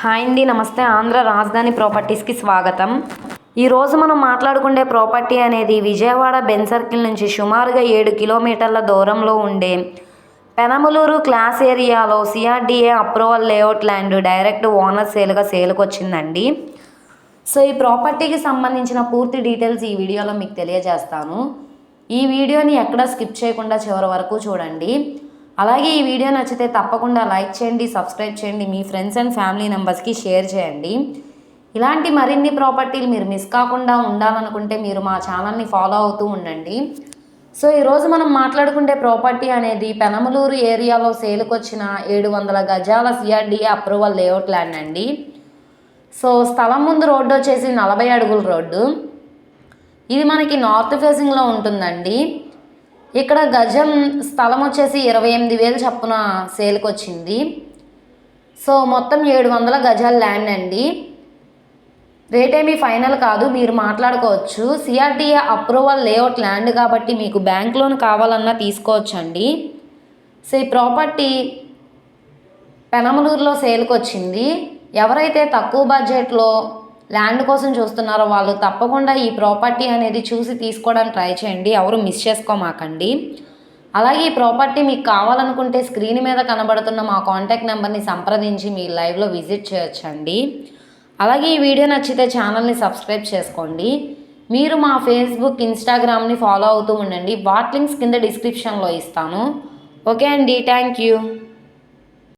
Hi అండి నమస్తే. ఆంధ్ర రాజధాని ప్రాపర్టీస్కి స్వాగతం. ఈరోజు మనం మాట్లాడుకునే ప్రాపర్టీ అనేది విజయవాడ బెన్ సర్కిల్ నుంచి సుమారుగా ఏడు కిలోమీటర్ల దూరంలో ఉండే పెనమలూరు క్లాస్ ఏరియాలో CRDA approval layout land direct owner సేల్గా సేల్కి వచ్చిందండి సో ఈ ప్రాపర్టీకి సంబంధించిన పూర్తి డీటెయిల్స్ ఈ వీడియోలో మీకు తెలియజేస్తాను. ఈ వీడియోని ఎక్కడ స్కిప్ చేయకుండా చివరి వరకు చూడండి. అలాగే ఈ వీడియో నచ్చితే తప్పకుండా లైక్ చేయండి సబ్స్క్రైబ్ చేయండి మీ ఫ్రెండ్స్ అండ్ ఫ్యామిలీ మెంబర్స్కి షేర్ చేయండి. ఇలాంటి మరిన్ని ప్రాపర్టీలు మీరు మిస్ కాకుండా ఉండాలనుకుంటే మీరు మా ఛానల్ని ఫాలో అవుతూ ఉండండి. సో ఈరోజు మనం మాట్లాడుకుంటే ప్రాపర్టీ అనేది పెనమలూరు ఏరియాలో సేల్కి వచ్చిన ఏడు వందల గజాల సిఆర్డీఏ అప్రూవల్ లేఅవుట్ ల్యాండ్ అండి. సో స్థలం ముందు రోడ్డు వచ్చేసి నలభై అడుగుల రోడ్డు. ఇది మనకి నార్త్ ఫేసింగ్లో ఉంటుందండి. ఇక్కడ గజం స్థలం వచ్చేసి ఇరవై ఎనిమిది వేలు చప్పున సేల్కి వచ్చింది సో మొత్తం ఏడు వందల గజాల ల్యాండ్ అండి. రేట్ ఏమీ ఫైనల్ కాదు మీరు మాట్లాడుకోవచ్చు. సిఆర్డీఏ అప్రూవల్ లేఅవుట్ ల్యాండ్ కాబట్టి మీకు బ్యాంక్ లోన్ కావాలన్నా తీసుకోవచ్చండి. సో ఈ ప్రాపర్టీ పెనమలూరులో సేల్కి వచ్చింది ఎవరైతే తక్కువ బడ్జెట్లో ల్యాండ్ కోసం చూస్తున్నారో వాళ్ళు తప్పకుండా ఈ ప్రాపర్టీ అనేది చూసి తీసుకోవడానికి ట్రై చేయండి. ఎవరు మిస్ చేసుకోమాకండి. అలాగే ఈ ప్రాపర్టీ మీకు కావాలనుకుంటే స్క్రీన్ మీద కనబడుతున్న మా కాంటాక్ట్ నెంబర్ని సంప్రదించి మీ లైవ్లో విజిట్ చేయొచ్చండి. అలాగే ఈ వీడియో నచ్చితే ఛానల్ని సబ్స్క్రైబ్ చేసుకోండి. మీరు మా ఫేస్బుక్ ఇన్స్టాగ్రామ్ని ఫాలో అవుతూ ఉండండి. వాట్ లింక్స్ కింద డిస్క్రిప్షన్లో ఇస్తాను. ఓకే అండి. Thank you.